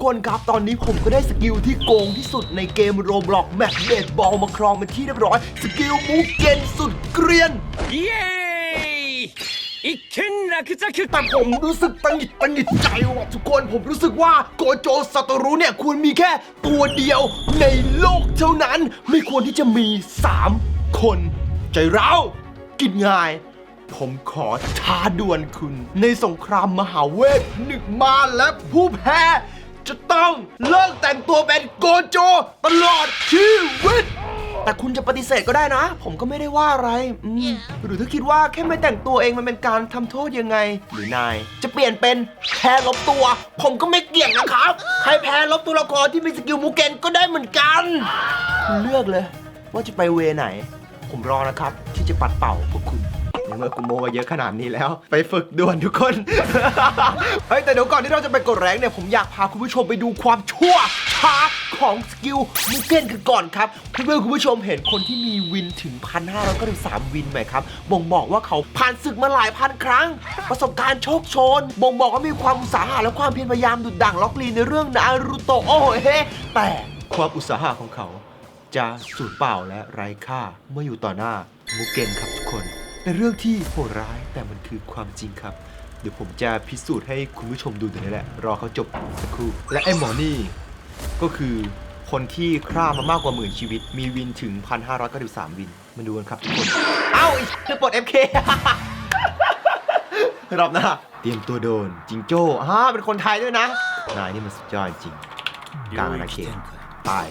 กคนครับ ตอนนี้ผมก็ได้สกิลที่โกงที่สุดในเกมโรบล็อกแมปเบดบอลมาครองเป็นที่เรียบร้อย สกิลมูเกนสุดเกรียน เย้อีกเคนนะคือจะคือแต่ผมรู้สึกตังหิดตังหิดใจว่ะทุกคนผมรู้สึกว่าโกโจสตรูเนี่ยควรมีแค่ตัวเดียวในโลกเท่านั้น ไม่ควรที่จะมี 3 คน ใจเรากินง่าย ผมขอท้าดวลคุณ ในสงครามมหาเวทหนึ่งมาและผู้แพ้ จะต้องเลิกแต่งตัวเป็นโกโจตลอดชีวิต แต่คุณจะปฏิเสธก็ได้นะ ผมก็ไม่ได้ว่าอะไรอืมหรือถ้าคิดว่าแค่ไม่แต่งตัวเองมันเป็นการทำโทษยังไง หรือนาย จะเปลี่ยนเป็นแพ้ลบตัว ผมก็ไม่เกี่ยงนะครับ ใครแพ้ลบตัวละครที่มีสกิลมูเกนก็ได้เหมือนกันคุณเลือกเลย ว่าจะไปเวไหน ผมรอนะครับ ที่จะปัดเป่าพวกคุณ ในเมื่อกูโมมาเยอะขนาดนี้แล้ว ไปฝึกด่วนทุกคน เฮ้ยแต่เดี๋ยวก่อนที่เราจะไปกดแรงเนี่ยผมอยากพาคุณผู้ชมไปดูความชั่วช้าของสกิลมูเกนกันก่อนครับเพื่อนๆคุณผู้ชมเห็นคนที่มีวินถึง1,593วินไหมครับบ่งบอกว่าเขาผ่านศึกมาหลายพันครั้ง ประสบการณ์โชคชน บ่งบอกว่ามีความอุตสาหะและความเพียรพยายามดุดดั่งล็อกลีในเรื่องนารูโตะโอ้โหเฮ้แต่ความอุตสาหะของเขาจะสูญเปล่าและไร้ค่าเมื่ออยู่ต่อหน้ามูเกนครับทุกคน เป็นเรื่องที่โหดร้ายแต่มันคือความจริงครับ เดี๋ยวผมจะพิสูจน์ให้คุณผู้ชมดูตรงนี้แหละ รอเขาจบสักครู่ และไอ้หมอนี่ ก็คือคนที่ฆ่ามามากกว่าหมื่นชีวิต มีวินถึง 1,593 วิน มาดูกันครับทุกคน เอ้าอีกจะปลด FK รอบหน้าเตรียมตัวโดน จิงโจ้ฮ่าเป็นคนไทยด้วยนะ นายนี่มันสุดยอดจริง กลางอาณาเขตตาย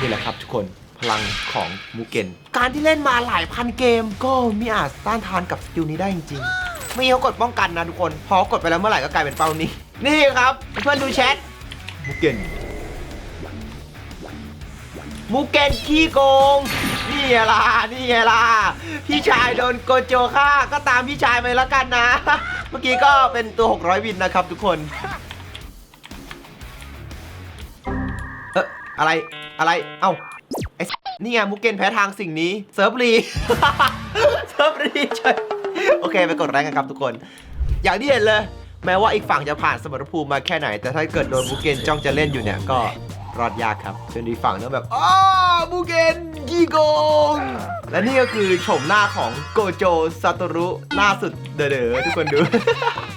นี่แหละครับทุกคน ลังของมูเกน การที่เล่นมาหลายพันเกม ก็ไม่อาจต้านทานกับสกิลนี้ได้จริงๆ ไม่เขากดป้องกันนะทุกคน พอกดไปแล้วเมื่อไหร่ก็กลายเป็นเป้านี้ นี่ครับ เพื่อนดูแชทมูเกนมูเกนขี้โกง นี่ไงล่ะนี่ไงล่ะพี่ชายโดนโกโจฆ่าก็ตามพี่ชายไปแล้วกันนะ เมื่อกี้ก็เป็นตัว 600 วินนะครับทุกคนเอออะไรอะไร เอ้า นี่ไงมุกเกนแพ้ทางสิ่งนี้ เซิร์ฟรี เซิร์ฟรีช่โอเค ไปกดแรงกันครับทุกคน อย่างที่เห็นเลย แม้ว่าอีกฝั่งจะผ่านสมรภูมิมาแค่ไหน แต่ถ้าเกิดโดนมุกเกนจ้องจะเล่นอยู่เนี่ยก็รอดยากครับส่วนอีกฝั่งต้องแบบอ้ามุกเกนยี่โกง และนี่ก็คือโฉมหน้าของโกโจซาโตรุหน้าสุดเด๋อๆทุกคนดู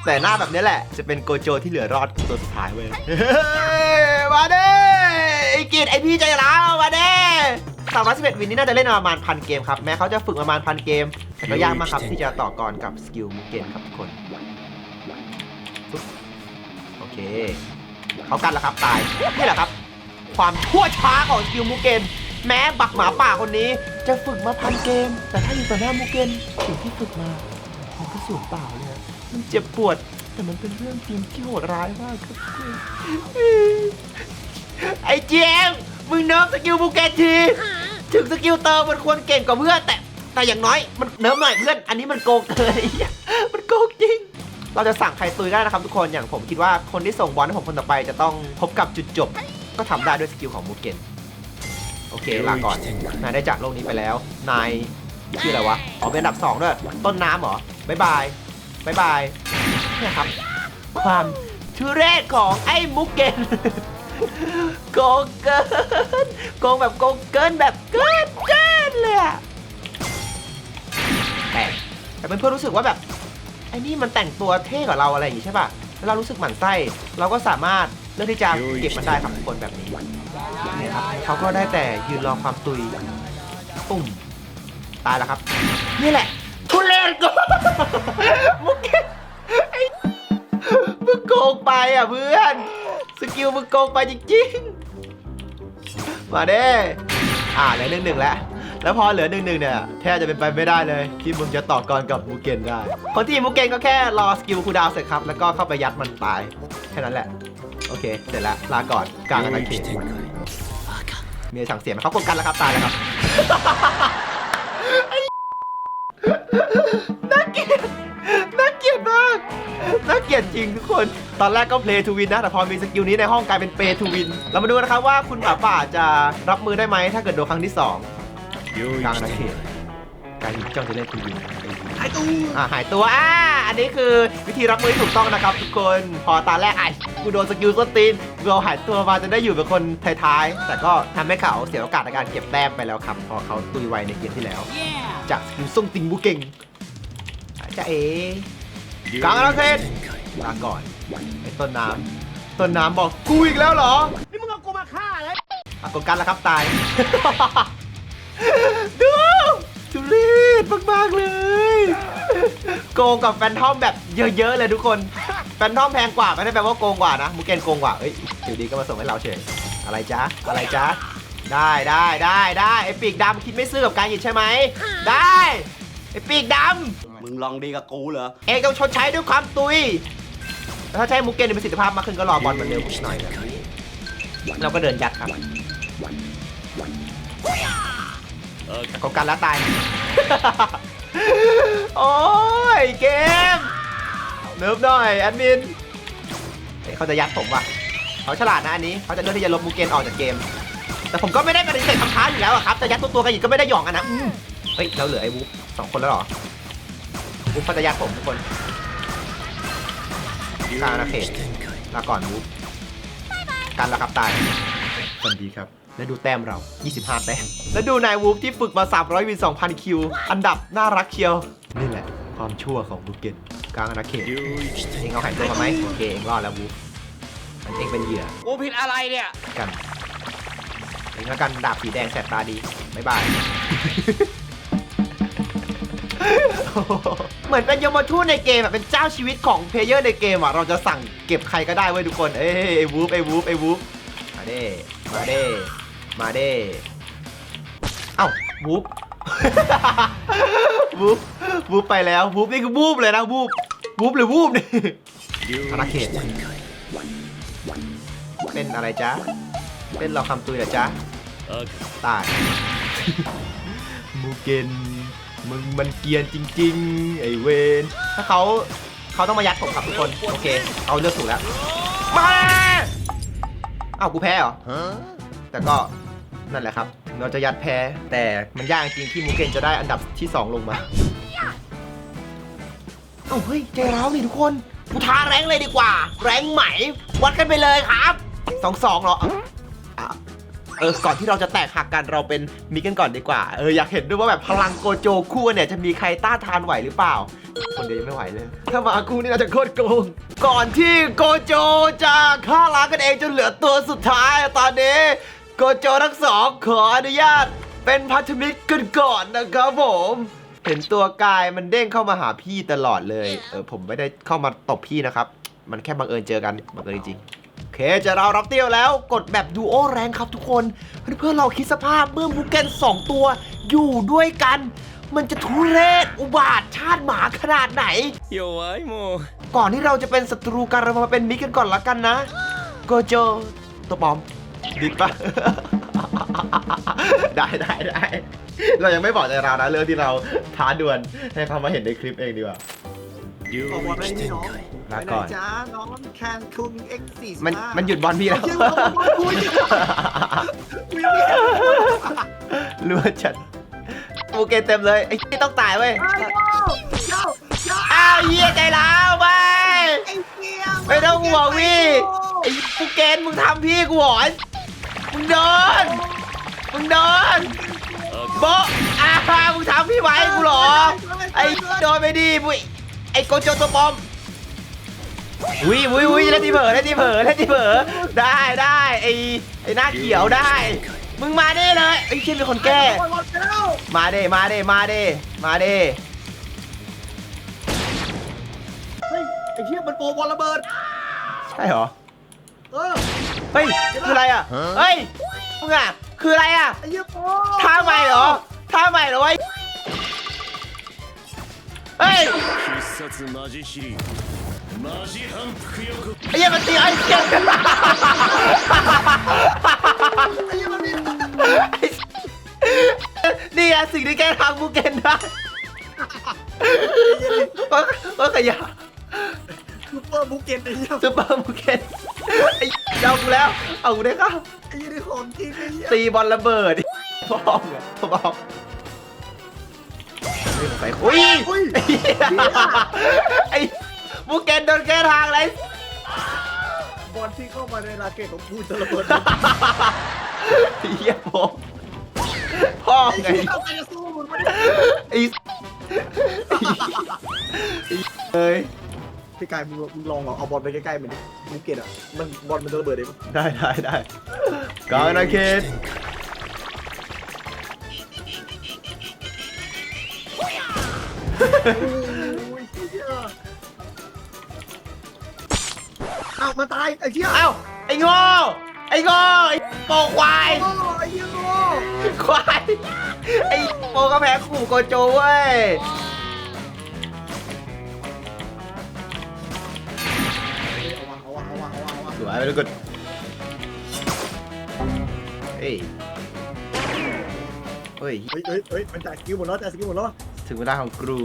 แต่หน้าแบบนี้แหละ จะเป็นโกโจที่เหลือรอดตัวสุดท้ายเว้ยมาเด้ไอ้กิดไอ้พี่ใจร้าวมาเด้ สามร้อยสิบเอ็ดวินนี่น่าจะเล่นมาประมาณพันเกมครับ แม้เขาจะฝึกประมาณพันเกมแต่ก็ยากมากครับที่จะต่อกรกับสกิลมุกเกนครับทุกคนปึ๊บโอเคเขากันแล้วครับตายนี่แหละครับ ความชั่วช้าของสกิลมูเกนแม้บักหมาป่าคนนี้จะฝึกมาพันเกม แต่ถ้าอยู่ต่อหน้ามูเกนสิ่งที่ฝึกมามันก็สูญเปล่าเลยอะมันเจ็บปวดแต่มันเป็นเรื่องจริงที่โหดร้ายมากครับทุกคนไอ้เจมส์มึงเนิร์ฟสกิลมูเกนที ถึงสกิลเติมมันควรเก่งกว่าเพื่อนแต่แต่อย่างน้อยมันเนิร์ฟหน่อยเพื่อน อันนี้มันโกงเกินไอ้เหี้ยมันโกงจริง เราจะสั่งใครตุยได้นะครับทุกคนอย่างผมคิดว่าคนที่ส่งบอลให้ผมคนต่อไปจะต้องพบกับจุดจบ ก็ทำได้ด้วยสกิลของมูเกนโอเคลาก่อนนายได้จากโลกนี้ไปแล้ว นายชื่ออะไรวะอ๋อเป็นอันดับ2ด้วยต้นน้ำเหรอบ๊ายบายบ๊ายบายเนี่ยครับ ความทุเรศของไอ้มุกเกน โกงเกินโกงแบบโกงเกินแบบเกินเกินเลยอะแต่แต่เพื่อนๆรู้สึกว่าแบบไอ้นี่มันแต่งตัวเท่กว่าเราอะไรอย่างงี้ใช่ป่ะแล้วเรารู้สึกหมั่นไส้เราก็สามารถเลือกที่จะเก็บมันได้ครับทุกคนแบบนี้นี่ครับเขาก็ได้แต่ยืนรอความตุยปุ่มตายแล้วครับ นี่แหละ ทุเรศก็มุกเก็ตไอ้มึงโกงไปอะเพื่อน สกิลมึงโกงไปจริงๆ มาเด้อ่าเหลือหนึ่งหนึ่งแล้ว แล้วพอเหลือหนึ่งหนึ่งเนี่ยแทบจะเป็นไปไม่ได้เลย ที่มึงจะต่อกรกับมูเกนได้ คนที่มูเกนก็แค่รอสกิลคูลดาวน์เสร็จครับ แล้วก็เข้าไปยัดมันตาย แค่นั้นแหละ โอเค เสร็จแล้ว ลาก่อนกลางอาณาเขตมีสั่งเสียงไหมเขากดกันแล้วครับ ตายแล้วครับ น่าเกลียดจริงทุกคน ตอนแรกก็ play to win นะ แต่พอมีสกิลนี้ในห้องกลายเป็น pay to win เรามาดูนะครับว่าคุณหมาป่าจะรับมือได้ไหมถ้าเกิดโดนครั้งที่2กลางอาณาเขตการยิงจ้องจะเล่นคุณวินไอ้ไอ้ตู้อ่าหายตัวอ่าอันนี้คือวิธีรับมือที่ถูกต้องนะครับทุกคนพอตาแรกไอ้กูโดนสกิลส้นตีนเราหายตัวมาจะได้อยู่เป็นคนท้ายๆแต่ก็ทำให้เขาเสียโอกาสในการเก็บแต้มไปแล้วครับพอเขาตุยไวในเกมที่แล้ว จากสกิลส้นติงบูเก่งจะเอ๋ กลางแล้วเซนลาก่อนไอ้ต้นน้ำต้นน้ำบอกกูอีกแล้วเหรอ นี่มึงเอากูมาฆ่าเลยอะกดกันแล้วครับตาย ดูทุเรศมากๆเลย โกงกับแฟนทอมแบบเยอะๆเลยทุกคน แฟนทอมแพงกว่าไม่ได้แปลว่าโกงกว่านะมูเกนโกงกว่าเอ้ยอยู่ดีก็มาส่งให้เราเฉย อะไรจ๊ะ อะไรจ๊ะ ได้ได้ได้ได้ไอ้ปีกดำคิดไม่ซื่อกับการหยิบใช่ไหม ได้ ไอ้ปีกดมึงลองดีกับกูเหรอำเองต้องชดใช้ด้วยความตุยแล้วถ้าใช้มูเกนในประสิทธิภาพมากขึ้นก็รอบอลมันเร็วหน่อยนะเราก็เดินยัดครับกดกันแล้วตาย โอ้ยเกมเนิร์ฟหน่อยแอดมินเฮ้ยเขาจะยัดผมว่ะเขาฉลาดนะอันนี้เขาจะเลือกที่จะลบมูเกนออกจากเกม แต่ผมก็ไม่ได้ปฏิเสธคำท้าอยู่แล้วอะครับแต่ยัดตัวตัวๆกันอีกก็ไม่ได้หยองกันนะอืม เฮ้ย เราเหลือไอ้วูฟสองคนแล้วเหรอวูฟเขาจะยัดผมทุกคนกลางนะเขตลาก่อนวูฟกันแล้วครับตายสวัสดีครับและดูแต้มเรา 25 แต้ม และดูนายวูฟที่ฝึกมา 300วิน2,000 คิว อันดับน่ารักเชียว นี่แหละ ความชั่วของบุกเกนกลางอาณาเขตเองเอาหายตัวมาไหมโอเคเองรอดแล้ววูฟมันเองเป็นเหยื่อกูผิดอะไรเนี่ย กันเองแล้วกันดาบสีแดงแสบตาดี บ๊ายบาย เหมือนเป็นยมทูตในเกมอะเป็นเจ้าชีวิตของเพลเยอร์ในเกมอะเราจะสั่งเก็บใครก็ได้เว้ยทุกคน เอ้ยไอ้วูฟไอ้วูฟไอ้วูฟมาเด้ มาเด้ มาเด้ เอ้าวูฟวูฟวูฟไปแล้ววูฟนี่คือวูฟเลยนะวูฟวูฟหรือวูฟนี่อาณาเขตเป็นอะไรจ๊ะเป็นเราคำตุยเหรอจ๊ะตาย มูเกนมึงมันเกรียนจริง ๆ ไอเวนถ้าเขาเขาต้องมายัดผมครับทุกคน โอเค เอาเลือกถูกแล้ว มาเอ้ากูแพ้เหรอ แต่ก็นั่นแหละครับ เราจะยัดแพ้ แต่มันยากจริงที่มูเกนจะได้อันดับที่ 2 ลงมา เอ้าเฮ้ยใจร้าวนี่ทุกคนกูท้าแรงเลยดีกว่า แรงไหม วัดกันไปเลยครับสองสองเหรออะอะ เออก่อนที่เราจะแตกหักกันเราเป็นมิกกันก่อนดีกว่าเอออยากเห็นด้วยว่าแบบพลังโกโจคู่เนี่ยจะมีใครต้านทานไหวหรือเปล่า คนเดียวยังไม่ไหวเลย ถ้ามาคู่นี่น่าจะโคตรโกงก่อนที่โกโจจะฆ่าล้างกันเองจนเหลือตัวสุดท้ายตอนนี้โกโจทั้งสองขออนุญาต เป็นพันธมิตรกันก่อนนะครับผมเห็นตัวกายมันเด้งเข้ามาหาพี่ตลอดเลย เออผมไม่ได้เข้ามาตบพี่นะครับ มันแค่บังเอิญเจอกันบังเอิญจริงๆ เคจะเรารับเตี้ยวแล้วกดแบบดูโอแรงครับทุกคน เพื่อนๆเราคิดสภาพเมื่อบุกเกนสองตัวอยู่ด้วยกัน มันจะทุเรศอุบาทชาติหมาขนาดไหนโยไว้โมก่อนที่เราจะเป็นศัตรูกันเรามาเป็นมิตกันก่อนละกันนะโกโจตัวปอมดิดปะได้ได้ได้เรายังไม่บอกใจเรานะเรื่องที่เราท้าดวลให้เขามาเห็นในคลิปเองดีกว่า บอกว่าไม่นี่น้องลาก่อน ไปไหจ้าน้องแคนคุง X 4มันมันหยุดบอลพี่แล้วเชื่อว่ามันคุยคุยไม่ได้รู้ว่าจัดโอเคเต็มเลยไอ้ที่ต้องตายเว้ยเอ้ยเจ้าเจ้าอ้าวเฮียใจร้าวไป ไอ้เกียไม่ต้องห่วงพี่ไอ้ปูเกนมึงทำพี่กูเหรอมึงโดนมึงโดนโบะอ้าวมึงทำพี่ไว้กูเหรอไอ้โดนไปดิมุยไอ้โกโจตัวปลอมวิวิวิเล่นที่เผลอเล่นที่เผลอเล่นที่เผลอได้ได้ไอ้ไอ้หน้าเขียวได้ มึงมาได้เลยไอ้ยเชี่ยมีคนแก้หมดแล้วมาเด้มาเด้มาเด้มาเด้เฮ้ยไอ้เหี้ยมันโปรบอลระเบิด ใช่เหรอ เออ เฮ้ยคืออะไรอะ เฮ้ยมึงอะคืออะไรอะไอ้เหี้ยโปรท่าใหม่เหรอท่าใหม่เหรอวะเฮ้ย 必殺マジシリーマジ反復予告 ไอ้เหี้ยมันตีไอ้เหี้ย ไอ้เหี้ยมันมี นี่ไงสิ่งที่แกทำบูเกนได้ว่าว่าขยะ ซูเปอร์บุกเก็ตไอ้เหี้ย ซูเปอร์บูเกนไอ้เจ้ากูแล้ว เอากูได้ก็ ไอ้เหี้ยนี่ของจริงไอ้เหี้ย ตีบอลระเบิดบอมไงบอม เฮ้ย ใส่อุ้ยอุ้ยไอ้มูเกนโดนแก้ทางเลยบอลที่เข้ามาในราเกตของกูจะระเบิดเฮียผมพ่อไงเอาไปจะสู้มึงไม่ได้ไอ้เอ้ยพี่กายมึงมึงลองเอาบอลไปใกล้ๆมันดิมึงเกตอะมันบอลมันจะระเบิดเองได้ได้ได้กองนะเคน โอ้ยเหี้ยอ้าวมาตายไอ้เหี้ยเอ้าไอ้โง่ไอ้โง่ไอ้โปควาย โอ้ไอ้เหี้ยโง่ควาย ไอ้โปก็แพ้ขู่โกโจเว้ย เอาวะเอาวะเอาวะเอาวะเอาวะสวยไปเลยกดเฮ้ย เฮ้ย เฮ้ยเฮ้ยเฮ้ยมันจ่ายสกิลหมดแล้วจ่ายสกิลหมดแล้ว ถึงเวลาของครู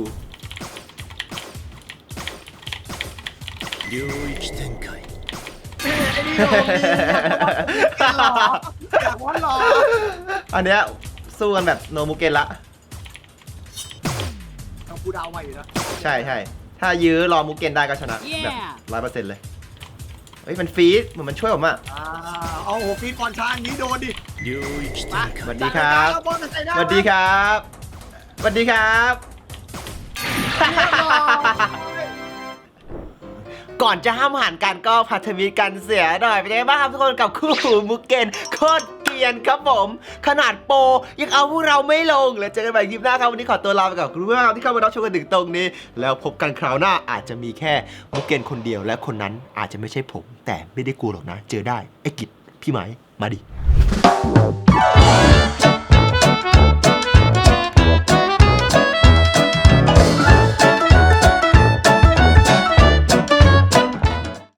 领域展开 ไอ้นี่โดนดีอยากหรออยากวันหรอ อันเนี้ยสู้กันแบบโนมุเกนละ ทำกูดาวไว้อยู่นะ ใช่ใช่ถ้ายื้อรอมุเกนได้ก็ชนะ แบบร้อยเปอร์เซ็นต์เลย เฮ้ย มันฟรีดเหมือนมันช่วยผมอ่ะ อ่าเอาโอ้ฟีดก่อนช้าอย่างนี้โดนดิ 领域 มา 展 ส 开 วัสดีครับ บอลมาใส่หน้า สวัสดีครับ สวัสดีครับ ก่อนจะห้ามหันกันก็พัฒมิตรกันเสียหน่อยเป็นยังไงบ้างครับทุกคนกับคู่หูมุกเกนโคตรเกรียนครับผม ขนาดโปรยังเอาพวกเราไม่ลงแล้วเจอกันใหม่คลิปหน้าครับ วันนี้ขอตัวลาไปก่อนขอบคุณมากครับที่เข้ามารับชมกันถึงตรงนี้ แล้วพบกันคราวหน้าอาจจะมีแค่มุกเกนคนเดียวและคนนั้นอาจจะไม่ใช่ผม แต่ไม่ได้กลัวหรอกนะ เจอได้ไอ้กิจพี่ไหมมาดิ